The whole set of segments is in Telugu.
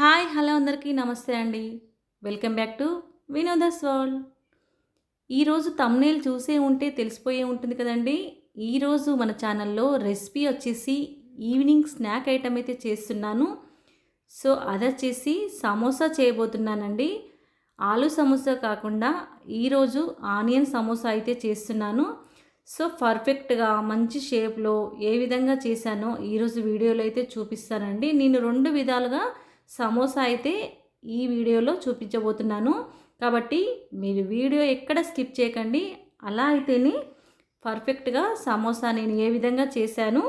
హాయ్ హలో అందరికీ నమస్తే అండి. Welcome back to Vinod's world. ఈరోజు తమ్నేల్ చూసే ఉంటే తెలిసిపోయే ఉంటుంది కదండి. ఈరోజు మన ఛానల్లో రెసిపీ వచ్చేసి ఈవినింగ్ స్నాక్ ఐటమ్ అయితే చేస్తున్నాను. సో అదొచ్చేసి సమోసా చేయబోతున్నానండి. ఆలు సమోసా కాకుండా ఈరోజు ఆనియన్ సమోసా అయితే చేస్తున్నాను. సో పర్ఫెక్ట్గా మంచి షేప్లో ఏ విధంగా చేశానో ఈరోజు వీడియోలో అయితే చూపిస్తానండి. నేను రెండు విధాలుగా సమోసా అయితే ఈ వీడియోలో చూపించబోతున్నాను. కాబట్టి మీరు వీడియో ఎక్కడ స్కిప్ చేయకండి. అలా అయితేనే పర్ఫెక్ట్గా సమోసా నేను ఏ విధంగా చేశాను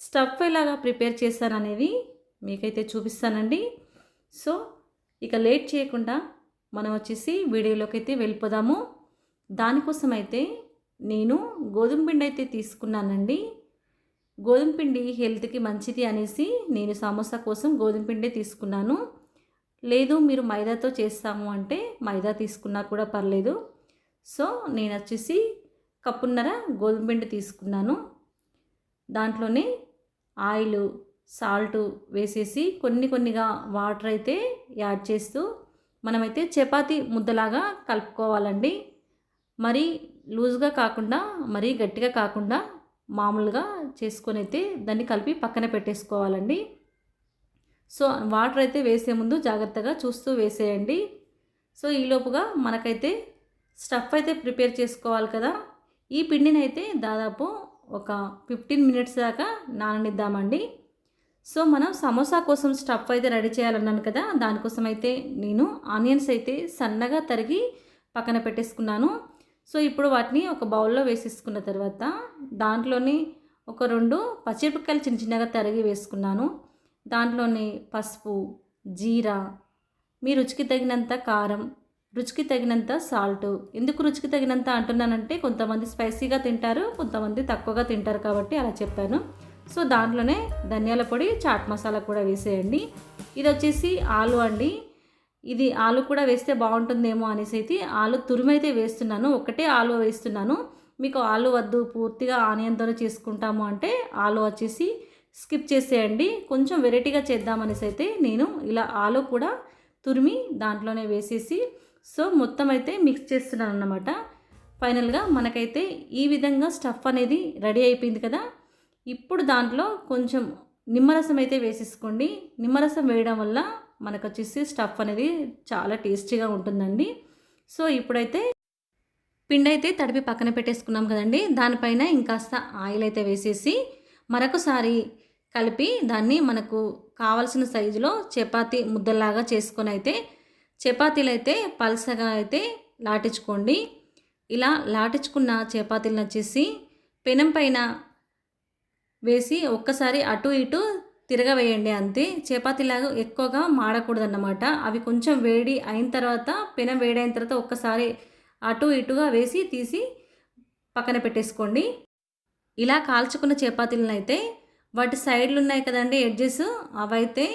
స్టఫ్ ఎలాగా ప్రిపేర్ చేశాను అనేది మీకైతే చూపిస్తానండి. సో ఇక లేట్ చేయకుండా మనం వచ్చేసి వీడియోలోకి అయితే వెళ్ళిపోదాము. దానికోసం అయితే నేను గోధుమ పిండి అయితే తీసుకున్నానండి. గోధుమ పిండి హెల్త్కి మంచిది అనేసి నేను సమోసా కోసం గోధుమ పిండి తీసుకున్నాను. లేదు మీరు మైదాతో చేస్తాము అంటే మైదా తీసుకున్నా కూడా పర్లేదు. సో నేను వచ్చేసి కప్పున్నర గోధుమ పిండి తీసుకున్నాను. దాంట్లోనే ఆయిల్ సాల్ట్ వేసేసి కొన్ని కొన్నిగా వాటర్ అయితే యాడ్ చేస్తూ మనమైతే చపాతీ ముద్దలాగా కలుపుకోవాలండి. మరీ లూజ్గా కాకుండా మరీ గట్టిగా కాకుండా మామూలుగా చేసుకొని అయితే దాన్ని కలిపి పక్కన పెట్టేసుకోవాలండి. సో వాటర్ అయితే వేసే ముందు జాగ్రత్తగా చూస్తూ వేసేయండి. సో ఈలోపుగా మనకైతే స్టఫ్ అయితే ప్రిపేర్ చేసుకోవాలి కదా. ఈ పిండిని అయితే దాదాపు ఒక ఫిఫ్టీన్ మినిట్స్ దాకా నాననిద్దామండి. సో మనం సమోసా కోసం స్టఫ్ అయితే రెడీ చేయాలన్నాను కదా. దానికోసం అయితే నేను ఆనియన్స్ అయితే సన్నగా తరిగి పక్కన పెట్టేసుకున్నాను. సో ఇప్పుడు వాటిని ఒక బౌల్లో వేసేసుకున్న తర్వాత దాంట్లోని ఒక రెండు పచ్చిమిరపకాయలు చిన్న చిన్నగా తరిగి వేసుకున్నాను. దాంట్లోని పసుపు జీరా మీ రుచికి తగినంత కారం రుచికి తగినంత సాల్ట్ ఎందుకు రుచికి తగినంత అంటున్నానంటే కొంతమంది స్పైసీగా తింటారు కొంతమంది తక్కువగా తింటారు కాబట్టి అలా చెప్పాను. సో దాంట్లోనే ధనియాల పొడి చాట్ మసాలా కూడా వేసేయండి. ఇది వచ్చేసి ఆలు అండి. ఇది ఆలు కూడా వేస్తే బాగుంటుందేమో అనేసి అయితే ఆలు తురిమైతే వేస్తున్నాను. ఒకటే ఆలు వేస్తున్నాను. మీకు ఆలు వద్దు పూర్తిగా ఆనియన్తో చేసుకుంటాము అంటే ఆలు వచ్చేసి స్కిప్ చేసేయండి. కొంచెం వెరైటీగా చేద్దామనేసి అయితే నేను ఇలా ఆలు కూడా తురిమి దాంట్లోనే వేసేసి సో మొత్తం అయితే మిక్స్ చేస్తున్నాను అన్నమాట. ఫైనల్గా మనకైతే ఈ విధంగా స్టఫ్ అనేది రెడీ అయిపోయింది కదా. ఇప్పుడు దాంట్లో కొంచెం నిమ్మరసం అయితే వేసేసుకోండి. నిమ్మరసం వేయడం వల్ల మనకు వచ్చేసి స్టఫ్ అనేది చాలా టేస్టీగా ఉంటుందండి. సో ఇప్పుడైతే పిండి అయితే తడిపి పక్కన పెట్టేసుకున్నాం కదండి. దానిపైన ఇంకాస్త ఆయిల్ అయితే వేసేసి మరొకసారి కలిపి దాన్ని మనకు కావలసిన సైజులో చపాతీ ముద్దలాగా చేసుకొని అయితే చపాతీలు అయితే పల్సగా అయితే లాటించుకోండి. ఇలా లాటించుకున్న చపాతీలను వచ్చేసి పెనం పైన వేసి ఒక్కసారి అటు ఇటు తిరగవేయండి అంతే చపాతీలాగా ఎక్కువగా మాడకూడదన్నమాట. అవి కొంచెం వేడి అయిన తర్వాత పెనం వేడైన తర్వాత ఒక్కసారి అటు ఇటుగా వేసి తీసి పక్కన పెట్టేసుకోండి. ఇలా కాల్చుకున్న చపాతీలను అయితే వాటి సైడ్లు ఉన్నాయి కదండి ఎడ్జెస్ అవైతే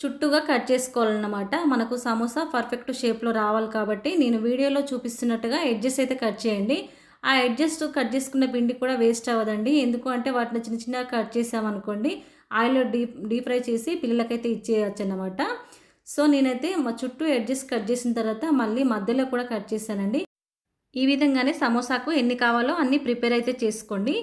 చుట్టూగా కట్ చేసుకోవాలన్నమాట. మనకు సమోసా పర్ఫెక్ట్ షేప్లో రావాలి కాబట్టి నేను వీడియోలో చూపిస్తున్నట్టుగా ఎడ్జెస్ అయితే కట్ చేయండి. ఆ అడ్జస్ట్ కట్ చేసుకున్న పిండి కూడా వేస్ట్ అవ్వదండి. ఎందుకు అంటే వాటిని చిన్న చిన్నగా కట్ చేసామనుకోండి ఆయిల్లో డీప్ డీప్ ఫ్రై చేసి పిల్లలకైతే ఇచ్చేయచ్చు అన్నమాట సో నేనైతే మా చుట్టూ అడ్జస్ట్ కట్ చేసిన తర్వాత మళ్ళీ మధ్యలో కూడా కట్ చేశానండి. ఈ విధంగానే సమోసాకు ఎన్ని కావాలో అన్నీ ప్రిపేర్ అయితే చేసుకోండి.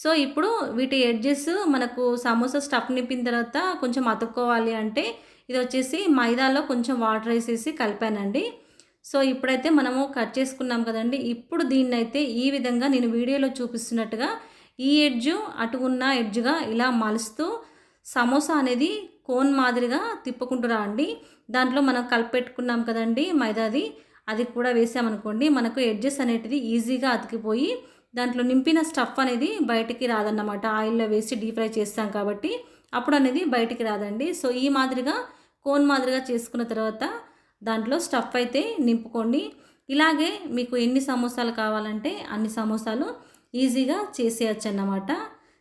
సో ఇప్పుడు వీటి ఎడ్జెస్ మనకు సమోసా స్టఫ్ నింపిన తర్వాత కొంచెం అతుక్కోవాలి అంటే ఇది వచ్చేసి మైదాలో కొంచెం వాటర్ వేసేసి కలిపానండి. సో ఇప్పుడైతే మనము కట్ చేసుకున్నాం కదండి. ఇప్పుడు దీన్ని అయితే ఈ విధంగా నేను వీడియోలో చూపిస్తున్నట్టుగా ఈ ఎడ్జు అటు ఉన్న ఎడ్జ్గా ఇలా మలుస్తూ సమోసా అనేది కోన్ మాదిరిగా తిప్పుకుంటురా అండి. దాంట్లో మనం కలిపెట్టుకున్నాం కదండి మైదాది అది కూడా వేసామనుకోండి మనకు ఎడ్జెస్ అనేటిది ఈజీగా అతికిపోయి దాంట్లో నింపిన స్టఫ్ అనేది బయటికి రాదన్నమాట. ఆయిల్లో వేసి డీప్ ఫ్రై చేస్తాం కాబట్టి అప్పుడు అనేది బయటికి రాదండి. సో ఈ మాదిరిగా కోన్ మాదిరిగా చేసుకున్న తర్వాత దాంట్లో స్టఫ్ అయితే నింపుకోండి. ఇలాగే మీకు ఎన్ని సమోసాలు కావాలంటే అన్ని సమోసాలు ఈజీగా చేసేయచ్చు అన్నమాట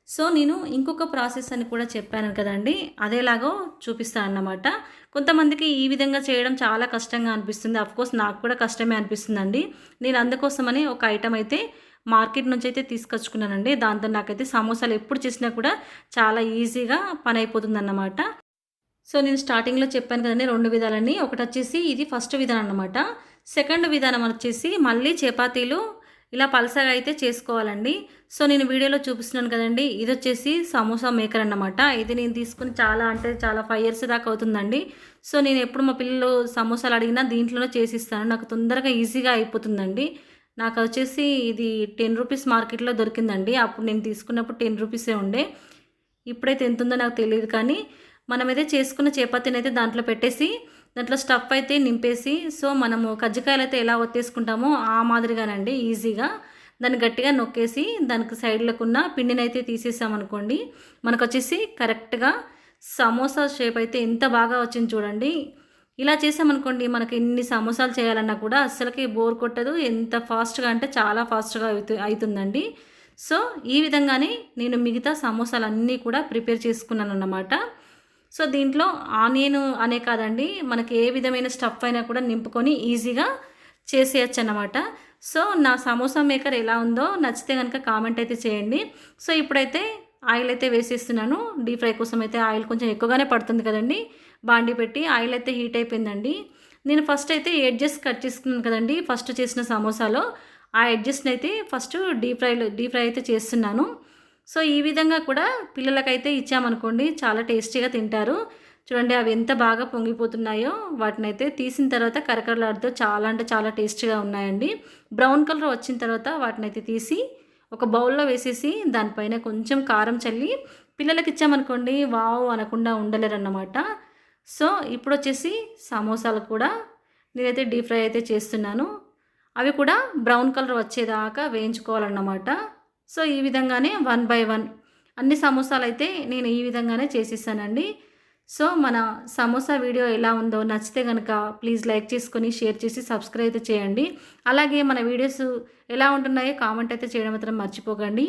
సో నేను ఇంకొక ప్రాసెస్ అని కూడా చెప్పాను కదండి. అదేలాగో చూపిస్తాను అన్నమాట. కొంతమందికి ఈ విధంగా చేయడం చాలా కష్టంగా అనిపిస్తుంది. అఫ్కోర్స్ నాకు కూడా కష్టమే అనిపిస్తుందండి. నేను అందుకోసమని ఒక ఐటమ్ అయితే మార్కెట్ నుంచి అయితే తీసుకొచ్చుకున్నానండి. దాంతో నాకైతే సమోసాలు ఎప్పుడు చేసినా కూడా చాలా ఈజీగా పని అయిపోతుంది అన్నమాట సో నేను స్టార్టింగ్లో చెప్పాను కదండి రెండు విధాలని ఒకటి వచ్చేసి ఇది ఫస్ట్ విధానం అన్నమాట. సెకండ్ విధానం వచ్చేసి మళ్ళీ చపాతీలు ఇలా పలసగా అయితే చేసుకోవాలండి. సో నేను వీడియోలో చూపిస్తున్నాను కదండి. ఇది వచ్చేసి సమోసా మేకర్ అన్నమాట. ఇది నేను తీసుకుని చాలా అంటే చాలా ఫైవ్ ఇయర్స్ దాకా అవుతుందండి. సో నేను ఎప్పుడు మా పిల్లలు సమోసాలు అడిగినా దీంట్లోనే చేసిస్తాను. నాకు తొందరగా ఈజీగా అయిపోతుందండి. నాకు వచ్చేసి ఇది టెన్ రూపీస్ మార్కెట్లో దొరికిందండి. అప్పుడు నేను తీసుకున్నప్పుడు టెన్ రూపీసే ఉండే. ఇప్పుడైతే ఎంత ఉందో నాకు తెలియదు కానీ మనమైతే చేసుకున్న చపాతీని అయితే దాంట్లో పెట్టేసి దాంట్లో స్టఫ్ అయితే నింపేసి సో మనము కజ్జికాయలు అయితే ఎలా ఒత్తేసుకుంటామో ఆ మాదిరిగానండి ఈజీగా. దాన్ని గట్టిగా నొక్కేసి దానికి సైడ్లకు ఉన్న పిండిని అయితే తీసేసామనుకోండి మనకు వచ్చేసి కరెక్ట్గా సమోసా షేప్ అయితే ఎంత బాగా వచ్చింది చూడండి. ఇలా చేసామనుకోండి మనకి ఎన్ని సమోసాలు చేయాలన్నా కూడా అస్సలకి బోర్ కొట్టదు ఎంత ఫాస్ట్గా అంటే చాలా ఫాస్ట్గా అవుతు అవుతుందండి సో ఈ విధంగానే నేను మిగతా సమోసాలన్నీ కూడా ప్రిపేర్ చేసుకున్నాను అన్నమాట సో దీంట్లో ఆనియన్ అనే కాదండి మనకి ఏ విధమైన స్టఫ్ అయినా కూడా నింపుకొని ఈజీగా చేసేయచ్చు అన్నమాట సో నా సమోసా మేకర్ ఎలా ఉందో నచ్చితే కనుక కామెంట్ అయితే చేయండి. సో ఇప్పుడైతే ఆయిల్ అయితే వేసేస్తున్నాను. డీప్ ఫ్రై కోసం అయితే ఆయిల్ కొంచెం ఎక్కువగానే పడుతుంది కదండి. బాండి పెట్టి ఆయిల్ అయితే హీట్ అయిపోయిందండి. నేను ఫస్ట్ అయితే ఎడ్జెస్ కట్ చేసుకున్నాను కదండి ఫస్ట్ చేసిన సమోసాలో. ఆ ఎడ్జెస్ని అయితే ఫస్ట్ డీప్ ఫ్రైలో డీప్ ఫ్రై అయితే చేస్తున్నాను. సో ఈ విధంగా కూడా పిల్లలకైతే ఇచ్చామనుకోండి చాలా టేస్టీగా తింటారు. చూడండి అవి ఎంత బాగా పొంగిపోతున్నాయో వాటిని అయితే తీసిన తర్వాత కరకరలాడుతూ చాలా అంటే చాలా టేస్టీగా ఉన్నాయండి. బ్రౌన్ కలర్ వచ్చిన తర్వాత వాటిని అయితే తీసి ఒక బౌల్లో వేసేసి దానిపైన కొంచెం కారం చల్లి పిల్లలకి ఇచ్చామనుకోండి వావ్ అనకుండా ఉండలేరన్నమాట. సో ఇప్పుడు వచ్చేసి సమోసాలు కూడా నేనైతే డీప్ ఫ్రై అయితే చేస్తున్నాను. అవి కూడా బ్రౌన్ కలర్ వచ్చేదాకా వేయించుకోవాలన్నమాట. సో ఈ విధంగానే వన్ బై వన్ అన్ని సమోసాలు అయితే నేను ఈ విధంగానే చేసిస్తానండి. సో మన సమోసా వీడియో ఎలా ఉందో నచ్చితే కనుక ప్లీజ్ లైక్ చేసుకొని షేర్ చేసి సబ్స్క్రైబ్ అయితే చేయండి. అలాగే మన వీడియోస్ ఎలా ఉంటున్నాయో కామెంట్ అయితే చేయడం మాత్రం మర్చిపోకండి.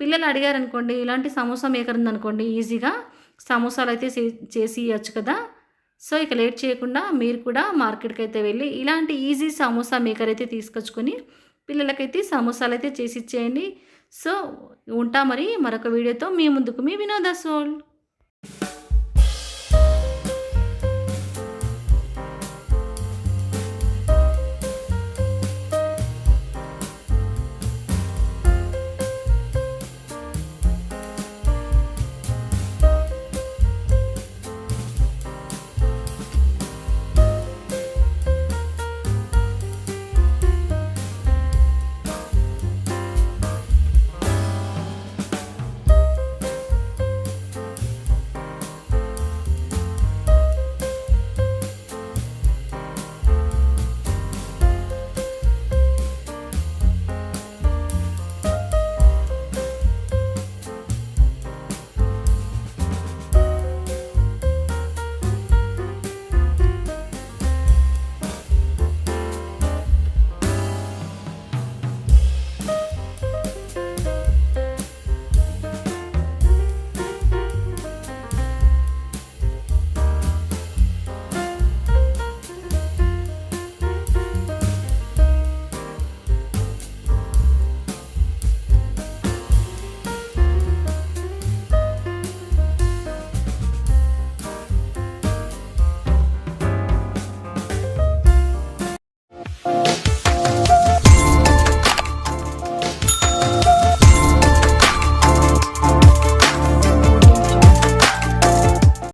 పిల్లలు అడిగారనుకోండి ఇలాంటి సమోసా మేకర్ ఉందనుకోండి ఈజీగా సమోసాలు అయితే చేసి ఇవ్వచ్చు కదా? సో ఇక లేట్ చేయకుండా మీరు కూడా మార్కెట్కి అయితే వెళ్ళి ఇలాంటి ఈజీ సమోసా మేకర్ అయితే తీసుకొచ్చుకొని పిల్లలకైతే సమోసాలు అయితే చేసి ఇచ్చేయండి. సో ఉంటా మరి మరొక వీడియోతో మీ ముందుకు మీ వినోద సోల్.